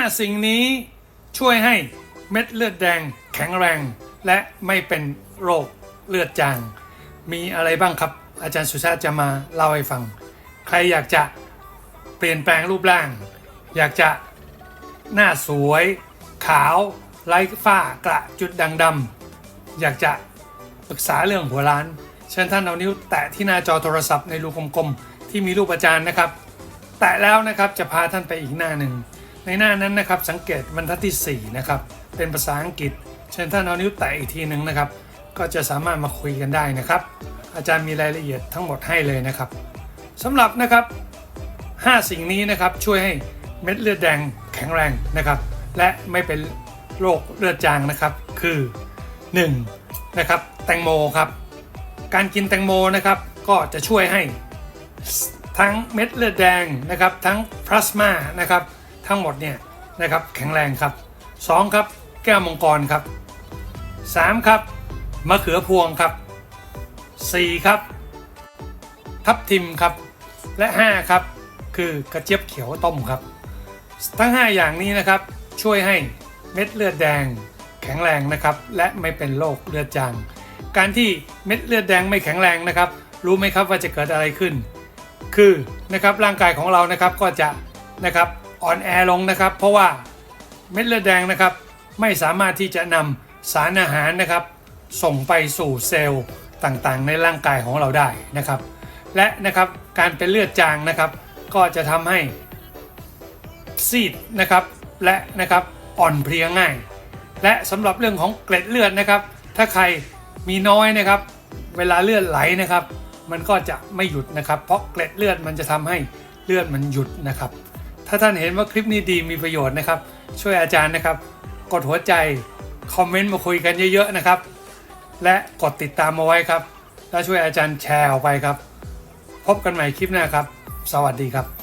5 สิ่งนี้ช่วยให้เม็ดเลือดแดงแข็งแรง และไม่เป็นโรคเลือดจาง มีอะไรบ้างครับ อาจารย์สุชาติจะมาเล่าให้ฟัง ใครอยากจะเปลี่ยนแปลงรูปร่าง อยากจะหน้าสวย ขาวไร้ฝ้ากระจุดด่างดำอยากจะปรึกษาเรื่องหัวล้านเชิญท่านเอานิ้วแตะที่หน้าจอโทรศัพท์ในรูกลมๆที่มีรูปอาจารย์นะครับ แตะแล้วนะครับจะพาท่านไปอีกหน้าหนึ่ง ในหน้านั้นนะครับสังเกตบรรทัดที่ 4 นะครับ เป็นภาษาอังกฤษ เชิญท่าเอานิ้วแตะอีกทีหนึ่งนะครับ ก็จะสามารถมาคุยกันได้นะครับ อาจารย์มีรายละเอียดทั้งหมดให้เลยนะครับสำหรับนะครับ 5 สิ่งนี้นะครับช่วยให้เม็ดเลือดแดงแข็งแรงนะครับ และไม่เป็นโรคเลือดจางนะครับคือ 1. นะครับแตงโมครับ การกินแตงโมนะครับก็จะช่วยให้ทั้งเม็ดเลือดแดงนะครับทั้งพลาสมานะครับ ทั้งหมดเนี่ยนะครับแข็งแรงครับ 2 ครับ แก้วมังกรครับ 3 ครับมะเขือพวงครับ 4 ครับ ทับทิมครับ และ 5 ครับ คือกระเจี๊ยบเขียวต้มครับ ทั้ง 5 อย่างนี้นะครับ ช่วยให้เม็ดเลือดแดงแข็งแรงนะครับ และไม่เป็นโรคเลือดจาง การที่เม็ดเลือดแดงไม่แข็งแรงนะครับ รู้ไหมครับว่าจะเกิดอะไรขึ้น คือนะครับร่างกายของเรานะครับก็จะนะครับ อ่อนแอลงนะครับ เพราะว่าเม็ดเลือดแดงนะครับ ไม่สามารถที่จะนำสารอาหารนะครับ ส่งไปสู่เซลล์ต่างๆ ในร่างกายของเราได้นะครับ และนะครับการเป็นเลือดจางนะครับ ก็จะทำให้ซีดนะครับและนะครับอ่อนเพลียง่าย และสำหรับเรื่องของเกล็ดเลือดนะครับ ถ้าใครมีน้อยนะครับ เวลาเลือดไหลนะครับ มันก็จะไม่หยุดนะครับ เพราะเกล็ดเลือดมันจะทำให้เลือดมันหยุดนะครับ ถ้าท่านเห็นว่าคลิปนี้ดีมีประโยชน์นะครับ ช่วยอาจารย์นะครับ กดหัวใจ คอมเมนต์มาคุยกันเยอะๆนะครับ และกดติดตามมาไว้ครับ และช่วยอาจารย์แชร์ออกไปครับ พบกันใหม่คลิปหน้าครับ สวัสดีครับ